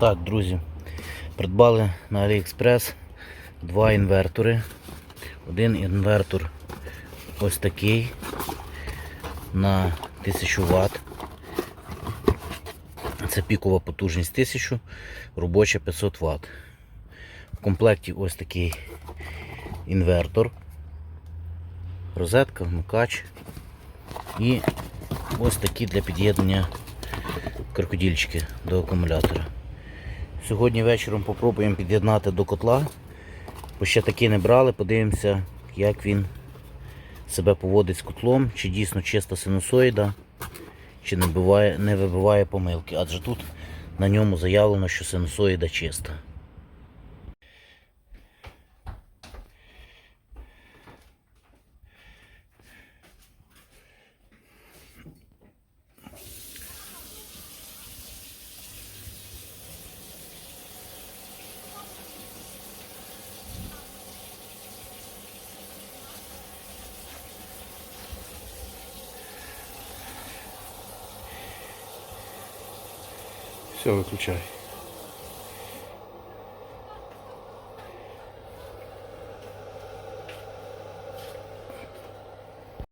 Так, друзі, придбали на AliExpress два інвертори. Один інвертор ось такий на 1000 Вт. Це пікова потужність 1000, робоча 500 Вт. В комплекті ось такий інвертор, розетка, вмикач і ось такі для під'єднання крокодильчики до акумулятора. Сьогодні вечором попробуємо під'єднати до котла, бо ще таки не брали, подивимося, як він себе поводить з котлом, чи дійсно чиста синусоїда, чи не, буває, не вибиває помилки. Адже тут на ньому заявлено, що синусоїда чиста. Все, виключай.